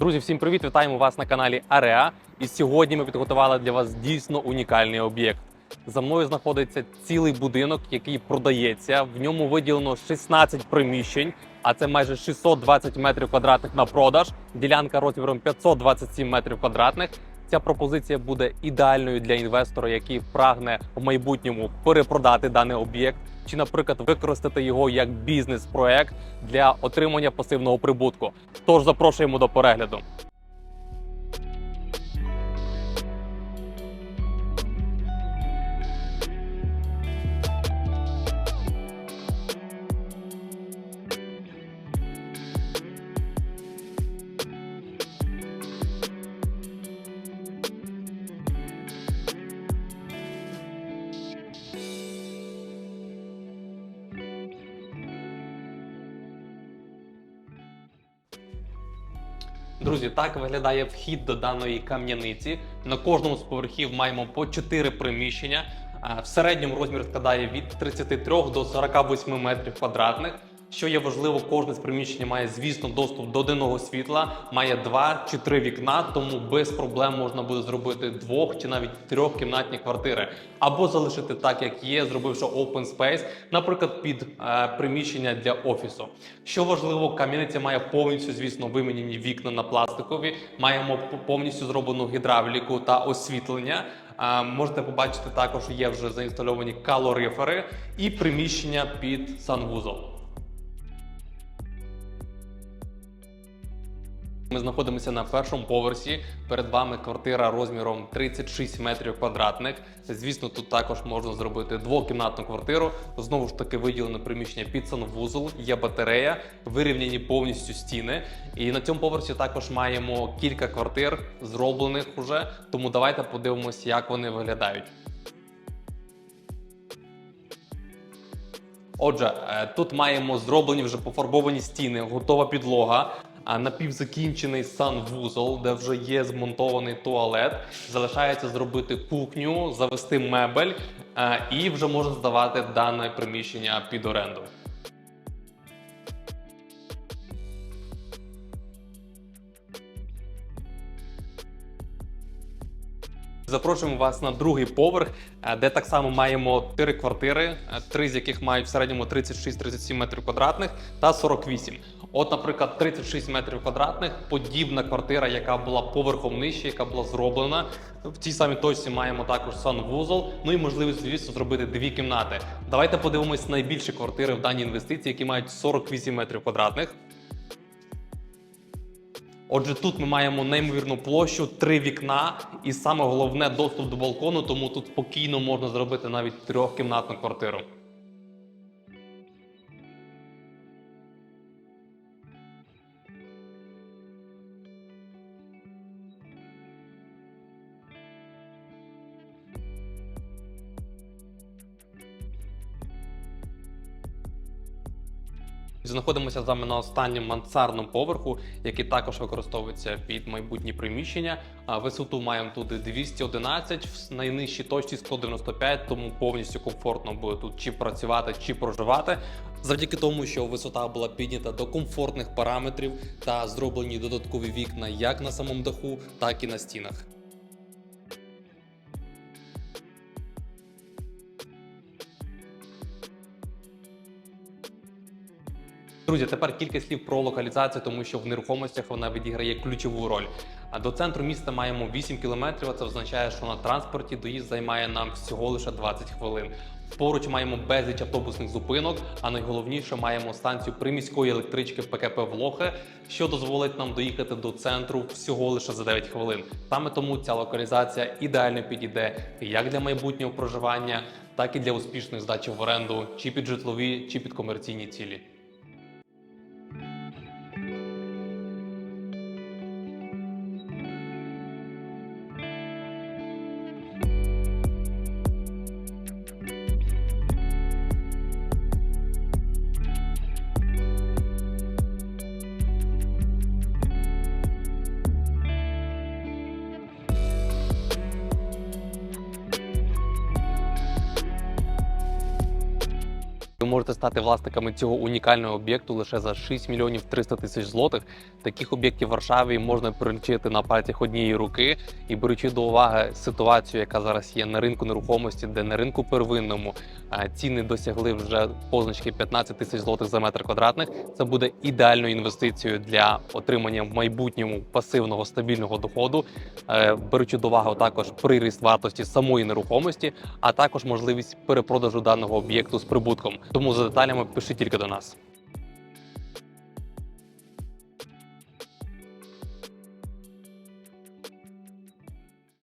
Друзі, всім привіт! Вітаємо вас на каналі Ареа. І сьогодні ми підготували для вас дійсно унікальний об'єкт. За мною знаходиться цілий будинок, який продається. В ньому виділено 16 приміщень, а це майже 620 метрів квадратних на продаж. Ділянка розміром 527 метрів квадратних. Ця пропозиція буде ідеальною для інвестора, який прагне в майбутньому перепродати даний об'єкт, чи, наприклад, використати його як бізнес-проект для отримання пасивного прибутку. Тож запрошуємо до перегляду. Друзі, так виглядає вхід до даної кам'яниці. На кожному з поверхів маємо по 4 приміщення. В середньому розмір складає від 33 до 48 метрів квадратних. Що є важливо, кожне з приміщення має, звісно, доступ до денного світла, має два чи три вікна, тому без проблем можна буде зробити двох чи навіть трьохкімнатні квартири, або залишити так, як є, зробивши open space, наприклад, під е, приміщення для офісу. Що важливо, кам'яниця має повністю, звісно, вимінені вікна на пластикові. Маємо повністю зроблену гідравліку та освітлення. А, можете побачити, також є вже заінстальовані калорифери і приміщення під санвузол. Ми знаходимося на першому поверсі. Перед вами квартира розміром 36 метрів квадратних. Звісно, тут також можна зробити двокімнатну квартиру. Знову ж таки, виділене приміщення під санвузол, є батарея, вирівняні повністю стіни. І на цьому поверсі також маємо кілька квартир, зроблених уже. Тому давайте подивимось, як вони виглядають. Отже, е, тут маємо зроблені вже пофарбовані стіни, готова підлога, напівзакінчений санвузол, де вже є змонтований туалет. Залишається зробити кухню, завести мебель е, і вже можна здавати дане приміщення під оренду. Запрошуємо вас на другий поверх, е, де так само маємо три квартири, е, три з яких мають в середньому 36-37 метрів квадратних та 48. От, наприклад, 36 метрів квадратних, подібна квартира, яка була поверхом нижче, яка була зроблена. В цій самій точці маємо також санвузол, ну і можливість, звісно, зробити дві кімнати. Давайте подивимось найбільші квартири в даній інвестиції, які мають 48 метрів квадратних. Отже, тут ми маємо неймовірну площу, три вікна, і саме головне доступ до балкону, тому тут спокійно можна зробити навіть трьохкімнатну квартиру. Знаходимося з вами на останньому мансардному поверху, який також використовується під майбутні приміщення. Висоту маємо тут 211, в найнижчій точці 195, тому повністю комфортно буде тут чи працювати, чи проживати. Завдяки тому, що висота була піднята до комфортних параметрів та зроблені додаткові вікна як на самому даху, так і на стінах. Друзі, тепер кілька слів про локалізацію, тому що в нерухомостях вона відіграє ключову роль. А до центру міста маємо 8 кілометрів. Це означає, що на транспорті доїзд займає нам всього лише 20 хвилин. Поруч маємо безліч автобусних зупинок, а найголовніше маємо станцію приміської електрички ПКП Влохи, що дозволить нам доїхати до центру всього лише за 9 хвилин. Саме тому ця локалізація ідеально підійде як для майбутнього проживання, так і для успішної здачі в оренду, чи під житлові, чи під комерційні цілі. Можете стати власниками цього унікального об'єкту лише за 6 мільйонів 300 тисяч злотих. Таких об'єктів в Варшаві можна перелічити на пальцях однієї руки. І беручи до уваги ситуацію, яка зараз є на ринку нерухомості, де на ринку первинному ціни досягли вже позначки 15 тисяч злотих за метр квадратних. Це буде ідеальною інвестицією для отримання в майбутньому пасивного стабільного доходу, е, беручи до уваги також приріст вартості самої нерухомості, а також можливість перепродажу даного об'єкту з прибутком. Тому за деталями пишіть тільки до нас.